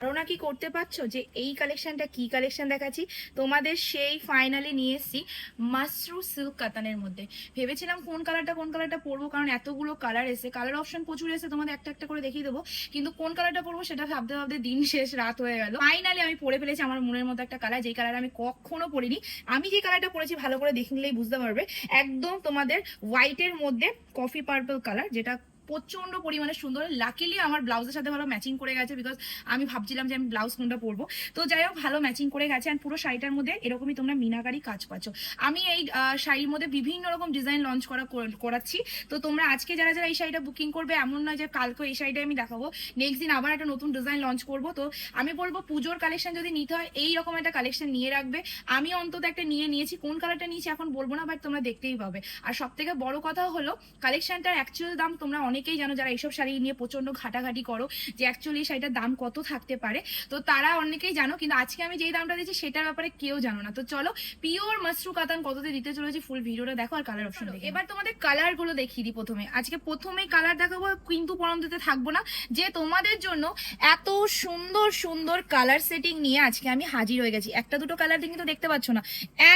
ধারণা কি করতে পারছ যে এই কালেকশনটা কি কালেকশন দেখাচ্ছি? তোমাদের সেই ফাইনালি নিয়ে এসেছি মাসরু সিল্ক কাতানের মধ্যে। ভেবেছিলাম কোন কালারটা কোন কালারটা পরবো, কারণ এতগুলো কালার এসে কালার অপশন প্রচুর এসে তোমাদের একটা একটা করে দেখিয়ে দেবো। কিন্তু কোন কালারটা পরবো সেটা ভাবতে ভাবতে দিন শেষ, রাত হয়ে গেল। ফাইনালি আমি পরে ফেলেছি আমার মনের মতো একটা কালার যেই কালার আমি কখনো পরিনি। আমি যে কালারটা পরেছি ভালো করে দেখলেই বুঝতে পারবে। একদম তোমাদের হোয়াইটের মধ্যে কফি পার্পল কালার যেটা প্রচণ্ড পরিমাণে সুন্দর। লাকিলি আমার ব্লাউজের সাথে ভালো ম্যাচিং করে গেছে বিকজ আমি ভাবছিলাম যে আমি ব্লাউজ কোনটা পরবো। তো যাই হোক, ভালো ম্যাচিং করে গেছে অ্যান্ড পুরো শাড়িটার মধ্যে এরকমই তোমরা মিনাকারি কাজ পাচ্ছ। আমি এই শাড়ির মধ্যে বিভিন্ন রকম ডিজাইন লঞ্চ করা করাচ্ছি। তো তোমরা আজকে যারা যারা এই শাড়িটা বুকিং করবে, এমন নয় যে কালকে এই শাড়িটা আমি দেখাবো। নেক্সট দিন আবার একটা নতুন ডিজাইন লঞ্চ করব। তো আমি বলব, পুজোর কালেকশন যদি নিতে হয়, এই রকম একটা কালেকশন নিয়ে রাখবে। আমি অন্তত একটা নিয়ে নিয়েছি। কোন কালারটা নিয়েছি এখন বলব না বাট তোমরা দেখতেই পাবে। আর সব থেকে বড় কথা হলো কালেকশনটার অ্যাকচুয়াল দাম তোমরা অনেকেই জানো যারা এইসব শাড়ি নিয়ে প্রচণ্ড ঘাটাঘাটি করো যে অ্যাকচুয়ালি শাড়িটার দাম কত থাকতে পারে। তো তারা অনেকেই জানো কিন্তু আজকে আমি যেই দামটা দিচ্ছি সেটার ব্যাপারে কেউ জানো না। তো চলো পিওর মাসরু কাতান কততে দিতে চলেছি ফুল ভিডিওটা দেখো আর কালার অপশন দেখো এবার তোমাদের কালারগুলো দেখিয়ে দিই প্রথমে। আজকে প্রথমে কালার দেখাবো কিন্তু পরম দিতে থাকব না। যে তোমাদের জন্য এত সুন্দর সুন্দর কালার সেটিং নিয়ে আজকে আমি হাজির হয়ে গেছি। একটা দুটো কালার দিয়ে কিন্তু দেখতে পাচ্ছ না।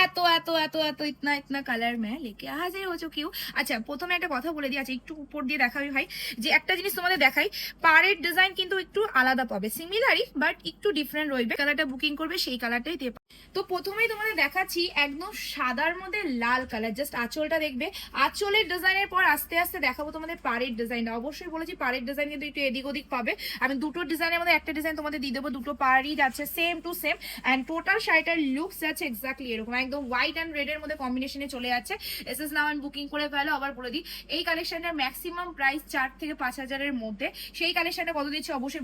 এত এত এত এত ইতনা ইতনা কালার ম্যা লেকে হাজির হয়েছো কেউ? আচ্ছা প্রথমে একটা কথা বলে দিই। আচ্ছা একটু উপর দিয়ে দেখাবি ভাই, যে একটা জিনিস তোমাদের দেখাই, পাড়ের ডিজাইন কিন্তু একটু আলাদা পাবে। সিমিলারই বাট একটু ডিফারেন্ট রইবে। কালারটা বুকিং করবে, সেই কালারটাই দিয়ে। তো প্রথমেই তোমাদের দেখাচ্ছি একদম সাদার মধ্যে লাল কালার জাস্ট আঁচলটা দেখবে। আঁচলের ডিজাইনের পর আস্তে আস্তে দেখাবো তোমাদের পাড়ের ডিজাইনটা অবশ্যই বলেছি, পাড়ের ডিজাইন কিন্তু একটু এদিক ওদিক পাবে। আমি দুটো ডিজাইনের মধ্যে একটা ডিজাইন তোমাদের দিয়ে দেবো, দুটো পাড়ই যাচ্ছে same to same and total শাড়িটার লুকস যাচ্ছে এক্স্যাক্টলি এরকম। একদম হোয়াইট অ্যান্ড রেডের মধ্যে কম্বিনেশনে চলে যাচ্ছে। এস এস নাওয়ান বুকিং করে ফেলো, আবার বলে দিই, এই কালেকশনটার ম্যাক্সিমাম প্রাইস চার থেকে পাঁচ হাজারের মধ্যে। সেই কালেকশনটা কত দিচ্ছে অবশ্যই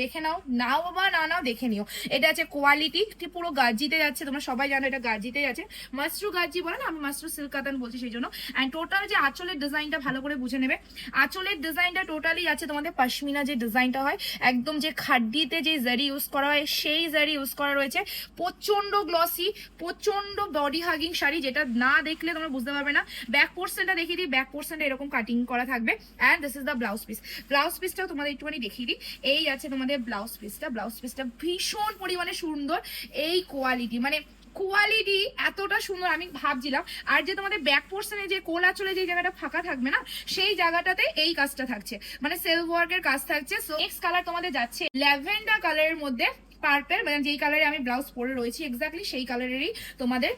দেখে নাও। নাও বা না নাও দেখে নিও। এটা আছে কোয়ালিটি পুরো গার্জিতে যাচ্ছে, তোমরা সবাই জানো এটা গার্জিতে যাচ্ছে মাস্ট্রু গার্জি বলে না, আমি মাস্ট্রু সিল্ক কাতান বলছি সেই জন্য। অ্যান্ড টোটাল যে আঁচলের ডিজাইনটা ভালো করে বুঝে নেবে। আঁচলের ডিজাইনটা টোটালি আছে তোমাদের পশমিনা যে ডিজাইনটা হয়। একদম যে খাড্ডিতে যে জারি ইউজ করা হয়, সেই জারি ইউজ করা রয়েছে। প্রচণ্ড গ্লসি প্রচণ্ড বডি হাগিং শাড়ি, যেটা না দেখলে তোমরা বুঝতে পারবে না। ব্যাক পোর্শনটা দেখিয়ে দিই ব্যাক পোর্শনটা এরকম কাটিং করা থাকবে। And this is the blouse piece blouse পিসটাও তোমাদের একটুখানি দেখিয়ে দিই। এই আছে তোমাদের ব্লাউজ পিসটা ব্লাউজ পিসটা ভীষণ পরিমাণে সুন্দর এই কোয়ালিটি মানে কোয়ালিটি এতটা সুন্দর আমি ভাবছিলাম। আর যে তোমাদের ব্যাক পোর্শনে যে কোলা চলে যে জায়গাটা ফাঁকা থাকবে না, সেই জায়গাটাতে এই কাজটা থাকছে। মানে সেলফ ওয়ার্কের কাজ থাকছে। সো নেক্সট কালার তোমাদের যাচ্ছে ল্যাভেন্ডার কালারের মধ্যে পার্পেল মানে যেই কালারে আমি ব্লাউজ পরে রয়েছি এক্স্যাক্টলি সেই কালারেরই তোমাদের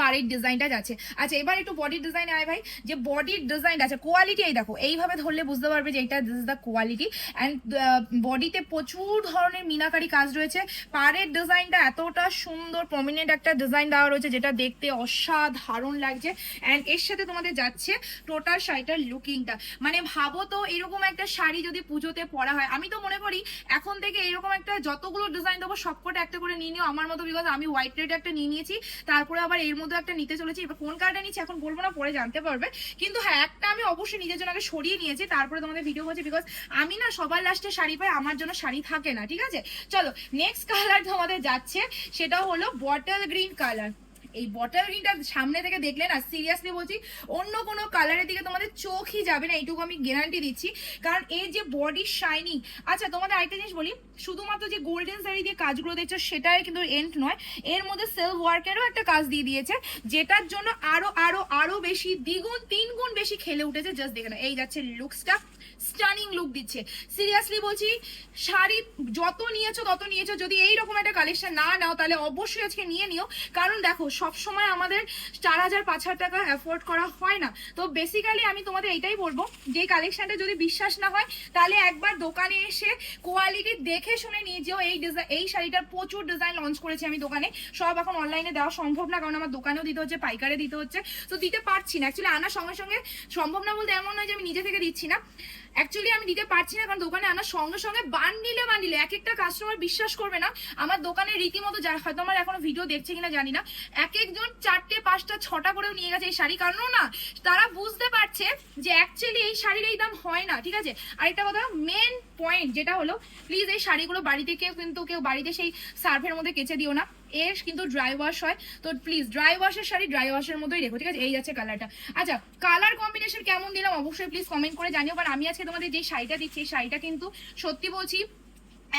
পাড়ের ডিজাইনটা যাচ্ছে। আচ্ছা এবার একটু বডির ডিজাইন আয় ভাই। যে বডির ডিজাইন আছে কোয়ালিটি এই দেখো, এইভাবে ধরলে বুঝতে পারবে যে এটা this is the quality and বডিতে প্রচুর ধরনের মিনাকারি কাজ রয়েছে। পাড়ের ডিজাইনটা এতটা সুন্দর প্রমিনেন্ট একটা ডিজাইন দেওয়া রয়েছে, যেটা দেখতে অসাধারণ লাগছে। অ্যান্ড এর সাথে তোমাদের যাচ্ছে টোটাল শাড়িটার লুকিংটা মানে ভাবো তো, এরকম একটা শাড়ি যদি পুজোতে পরা হয়, আমি তো মনে করি এখন থেকে এরকম একটা যতগুলো ডিজাইন দেবো, সবকটা একটা করে নিয়ে নিও। আমার মতো বিকজ আমি হোয়াইট রেড একটা নিয়ে নিয়েছি, তারপরে আবার এর মধ্যে একটা নিতে চলেছি, এবার কোন কার্ডটা নিচ্ছি এখন বলব না, পরে জানতে পারবে। কিন্তু হ্যাঁ একটা আমি অবশ্যই নিজের জন্য আগে সরিয়ে নিয়েছি, তারপরে তোমাদের ভিডিও করছি বিকজ আমি না সবার লাস্টে শাড়ি পাই, আমার জন্য শাড়ি থাকে না, ঠিক আছে? চলো নেক্সট কালার তোমাদের যাচ্ছে, সেটা হলো বটল গ্রিন কালার এই বটল গ্রিনটা সামনে থেকে দেখলে না সিরিয়াসলি বলছি, অন্য কোনো কালারের দিকে তোমাদের চোখই যাবে না, এইটুকু আমি গ্যারান্টি দিচ্ছি। কারণ এই যে বডি শাইনিং আচ্ছা তোমাদের আরেকটা জিনিস বলি, শুধুমাত্র যে গোল্ডেন শাড়ি দিয়ে কাজগুলো দেখছ, সেটাই কিন্তু এন্ড নয়, এর মধ্যে সেলফ ওয়ার্কেরও একটা কাজ দিয়ে দিয়েছে, যেটার জন্য আরও আরও আরও বেশি দ্বিগুণ তিন গুণ বেশি খেলে উঠেছে জাস্ট দেখে না এই যাচ্ছে লুকসটা স্টানিং লুক দিচ্ছে। সিরিয়াসলি বলছি, শাড়ি যত নিয়েছো তত নিয়েছো। যদি এই রকম একটা কালেকশন না নাও, তাহলে অবশ্যই আজকে নিয়ে নিও। কারণ দেখো সব সময় আমাদের চার হাজার, পাঁচ হাজার টাকা অ্যাফোর্ড করা হয় না। তো বেসিক্যালি আমি তোমাদের এটাই বলব, যে কালেকশনটা যদি বিশ্বাস না হয়, তাহলে একবার দোকানে এসে কোয়ালিটি দেখে শুনে নিয়ে যেও। এই ডিজাইন এই শাড়িটার প্রচুর ডিজাইন লঞ্চ করেছি আমি দোকানে। সব এখন অনলাইনে দেওয়া সম্ভব না, কারণ আমার দোকানেও দিতে হচ্ছে, পাইকারে দিতে হচ্ছে। তো দিতে পারছি না। অ্যাকচুয়ালি আনার সঙ্গে সঙ্গে সম্ভব না বলতে এমন নয় যে আমি নিজে থেকে দিচ্ছি না। অ্যাকচুয়ালি আমি দিতে পারছি না, কারণ দোকানে আনার সঙ্গে সঙ্গে বান্ডিলে বান্ডিলে এক একটা কাস্টমার বিশ্বাস করবে না। আমার দোকানে রীতিমতো যা হয়তো আমার এখনও ভিডিও দেখছে কিনা জানি না, এক একজন চারটে, পাঁচটা, ছটা করেও নিয়ে গেছে এই শাড়ি। কারণ না, তারা বুঝতে পারছে যে অ্যাকচুয়ালি এই শাড়ির এই দাম হয় না, ঠিক আছে? আরেকটা কথা মেন পয়েন্ট যেটা হলো প্লিজ এই শাড়িগুলো বাড়িতে কেউ কিন্তু, কেউ বাড়িতে সেই সার্ভের মধ্যে কেচে দিও না। এর কিন্তু ড্রাই ওয়াশ হয়। তো প্লিজ ড্রাই ওয়াশের শাড়ি ড্রাই ওয়াশের মতোই রেখো ঠিক আছে? এই যাচ্ছে কালারটা আচ্ছা কালার কম্বিনেশন কেমন দিলাম? অবশ্যই প্লিজ কমেন্ট করে জানিও। কারণ আমি আজকে তোমাদের যে শাড়িটা দিচ্ছি, এই শাড়িটা কিন্তু সত্যি বলছি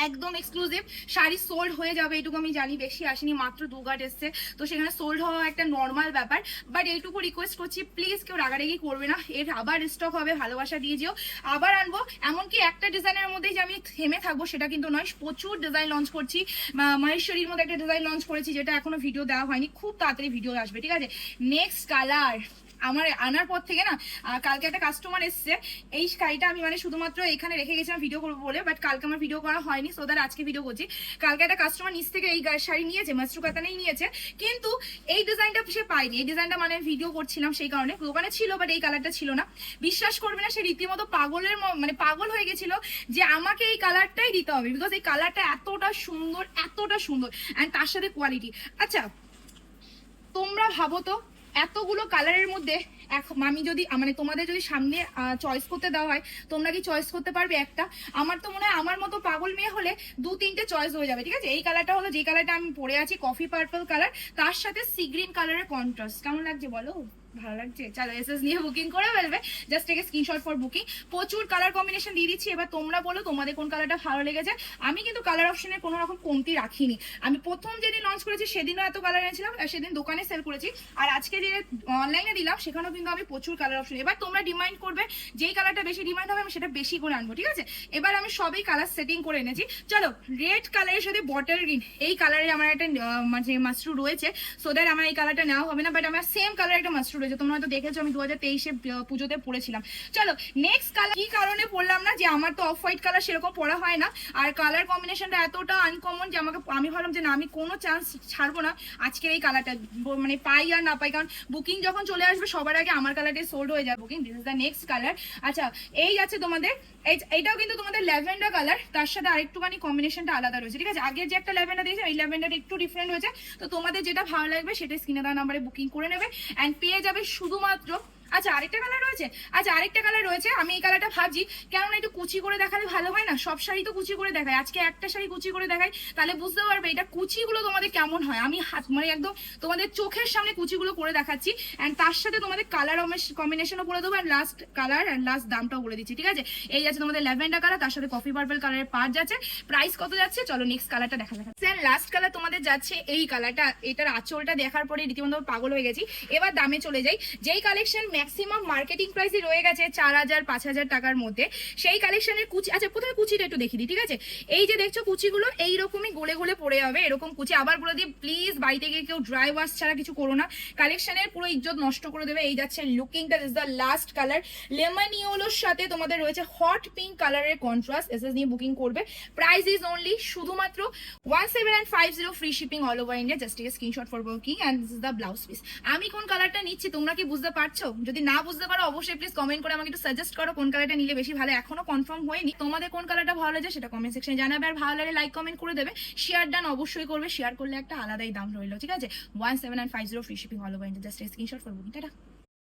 একদম এক্সক্লুসিভ শাড়ি সোল্ড হয়ে যাবে এইটুকু আমি জানি, বেশি আসেনি, মাত্র দু গাট এসছে। তো সেখানে সোল্ড হওয়া একটা নর্মাল ব্যাপার। বাট এইটুকু রিকোয়েস্ট করছি প্লিজ কেউ রাগারাগি করবে না। এর আবার স্টক হবে, ভালোবাসা দিয়ে যেও। আবার আনব, এমনকি একটা ডিজাইনের মধ্যেই যে আমি থেমে থাকব, সেটা কিন্তু নয়, প্রচুর ডিজাইন লঞ্চ করছি। মহেশ্বরীর মধ্যে একটা ডিজাইন লঞ্চ করেছি, যেটা এখনও ভিডিও দেওয়া হয়নি। খুব তাড়াতাড়ি ভিডিও আসবে, ঠিক আছে? নেক্সট কালার আমার আনার পর থেকে না কালকে একটা কাস্টমার এসছে। এই শাড়িটা আমি মানে শুধুমাত্র এখানে রেখে গেছিলাম ভিডিও করব বলে বাট কালকে আমার ভিডিও করা হয়নি সো দ্যাট আজকে ভিডিও করছি। কালকে একটা কাস্টমার নিচ থেকে এই শাড়ি নিয়েছে মাস্টু কাতানেই নিয়েছে, কিন্তু এই ডিজাইনটা সে পায়নি। এই ডিজাইনটা মানে ভিডিও করছিলাম সেই কারণে। দোকানে ছিল বাট এই কালারটা ছিল না। বিশ্বাস করবে না, সে রীতিমতো পাগলের মানে পাগল হয়ে গেছিল যে আমাকে এই কালারটাই দিতে হবে বিকজ এই কালারটা এতটা সুন্দর এতটা সুন্দর অ্যান্ড তার সাথে কোয়ালিটি আচ্ছা তোমরা ভাবো তো এতগুলো কালারের মধ্যে এখন আমি যদি মানে তোমাদের যদি সামনে চয়েস করতে দেওয়া হয়, তোমরা কি চয়েস করতে পারবে একটা? আমার তো মনে হয় আমার মতো পাগল মেয়ে হলে দু, তিনটে চয়েস হয়ে যাবে, ঠিক আছে? এই কালারটা হলো যে কালারটা আমি পরে আছি কফি পার্পল কালার তার সাথে সি গ্রিন কালারের কন্ট্রাস্ট কেমন লাগছে বলো? ভালো লাগছে। চলো এসএস নিয়ে বুকিং করে ফেলবে। Just take screenshot for booking প্রচুর কালার কম্বিনেশন দিয়ে দিচ্ছি। এবার তোমরা বলো তোমাদের কোন কালারটা ভালো লেগেছে। আমি কিন্তু কালার অপশনের কোনো রকম কমতি রাখিনি। আমি প্রথম যেদিন লঞ্চ করেছি, সেদিনও এত কালার এনেছিলাম আর সেদিন দোকানে সেল করেছি। আর আজকে যে অনলাইনে দিলাম, সেখানেও কিন্তু আমি প্রচুর কালার অপশন এবার তোমরা ডিমান্ড করবে, যেই কালারটা বেশি ডিমান্ড হবে, আমি সেটা বেশি করে আনব, ঠিক আছে? এবার আমি সবই কালার সেটিং করে এনেছি। চলো রেড কালারের সাথে বটল গ্রিন এই কালারের আমার একটা মানে মাস্ট্রু রয়েছে। সো দ্যাট আমার এই কালারটা নেওয়া হবে না বাট আমার সেম কালার একটা মাস্ট্রু রয়েছে। তোমরা হয়তো দেখেছ, আমি দু হাজার তেইশে পুজোতে পড়েছিলাম। চলো নেক্সট কালার কি কারণে পড়লাম না যে আমার তো অফ হোয়াইট কালার সেরকম পড়া হয় না? আর কালার কম্বিনেশনটা এতটা আনকমন যে আমাকে, আমি ভাবলাম যে না, আমি কোনো চান্স ছাড়বো না আজকের এই কালারটা মানে পাই আর না পাই, কারণ বুকিং যখন চলে আসবে, সবার আগে আমার কালারটাই সোল্ড হয়ে যাবে booking this is the next colour আচ্ছা এই আছে তোমাদের, এই- এইটাও কিন্তু তোমাদের ল্যাভেন্ডার কালার তার সাথে আরেকটুখানি কম্বিনেশনটা আলাদা রয়েছে, ঠিক আছে? আগে যে একটা ল্যাভেন্ডার দিয়েছে এই ল্যাভেন্ডার একটু ডিফারেন্ট হয়েছে। তো তোমাদের যেটা ভালো লাগবে সেটা স্ক্রিনে দেওয়া নাম্বারে বুকিং করে নেবে। অ্যান্ড পেয়ে যাবে শুধুমাত্র আচ্ছা আরেকটা কালার রয়েছে? আচ্ছা আরেকটা কালার রয়েছে। আমি এই কালারটা ভাবছি, কেননা একটু কুচি করে দেখালে ভালো হয় না? সব শাড়ি তো কুচি করে দেখায়। আজকে একটা শাড়ি কুচি করে দেখাই তাহলে বুঝতে পারবে এটা কুচিগুলো তোমাদের কেমন হয়। আমি হাত মানে একদম তোমাদের চোখের সামনে কুচিগুলো করে দেখাচ্ছি অ্যান্ড তার সাথে তোমাদের কালার কম্বিনেশনও করে দেবো and last colour and last দামটাও বলে দিচ্ছি, ঠিক আছে? এই যাচ্ছে তোমাদের ল্যাভেন্ডার কালার তার সাথে কফি পার্পল কালারের পার্ট যাচ্ছে। প্রাইস কত যাচ্ছে? চলো নেক্সট কালারটা দেখা দেখা লাস্ট কালার তোমাদের যাচ্ছে এই কালারটা এটার আঁচলটা দেখার পরে রীতিমতো পাগল হয়ে গেছি। এবার দামে চলে যাই। যেই কালেকশন ম্যাক্সিমাম মার্কেটিং প্রাইসই রয়ে গেছে চার হাজার, পাঁচ হাজার টাকার মধ্যে। সেই কালেকশনের কুচি আচ্ছা কোথায় কুচিটা একটু দেখিয়ে দিই, ঠিক আছে? এই যে দেখছ কুচিগুলো, এইরকমই গলে গলে পড়ে যাবে, এরকম কুচি। আবার বলে দিই প্লিজ বাড়িতে গিয়ে কেউ ড্রাই ওয়াশ ছাড়া কিছু করো না। কালেকশনের পুরো ইজ্জত নষ্ট করে দেবে। এই যাচ্ছে লুকিংটা is the last colour lemon সাথে তোমাদের রয়েছে হট পিঙ্ক কালারের কন্ট্রাস্ট এসএস নিয়ে বুকিং করবে। প্রাইস ইজ অনলি শুধুমাত্র one seven and five zero free shipping all over India just screenshot for booking and this is the blouse piece আমি কোন কালারটা নিচ্ছি, তোমরা কি বুঝতে পারছ? যদি না বুঝতে পারো, অবশ্যই প্লিজ কমেন্ট করে আমাকে একটু সাজেস্ট করো কোন কালারটা নিলে বেশি ভালো। এখনও কনফার্ম হয়নি। তোমাদের কোন কালারটা ভালো লাগে সেটা কমেন্ট সেকশনে জানাবে। আর ভালো লাগে লাইক কমেন্ট করে দেবে। শেয়ার ডান অবশ্যই করবে। শেয়ার করলে একটা আলাদাই দাম রইল, ঠিক আছে? One seven nine five zero free shipping all over India just screenshot করব